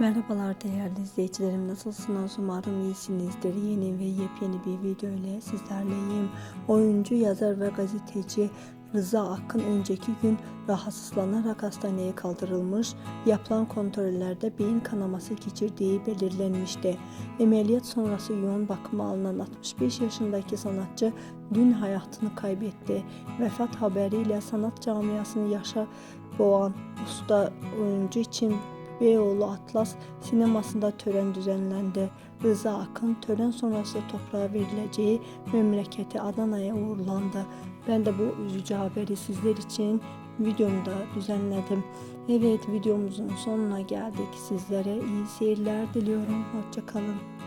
Merhabalar değerli izleyicilerim. Nasılsınız? Umarım iyisinizdir. Yeni ve yepyeni bir video ile sizlerleyim. Oyuncu yazar ve gazeteci Rıza Akın önceki gün rahatsızlanarak hastaneye kaldırılmış yapılan kontrollerde beyin kanaması geçirdiği belirlenmişti. Ameliyat sonrası yoğun bakıma alınan 65 yaşındaki sanatçı dün hayatını kaybetti. Vefat haberiyle sanat camiasını yaşa boğan usta oyuncu için Beyoğlu Atlas sinemasında tören düzenlendi. Rıza Akın tören sonrası toprağa verileceği memleketi Adana'ya uğurlandı. Ben de bu üzücü haberi sizler için videomda düzenledim. Evet videomuzun sonuna geldik. Sizlere iyi seyirler diliyorum. Hoşçakalın.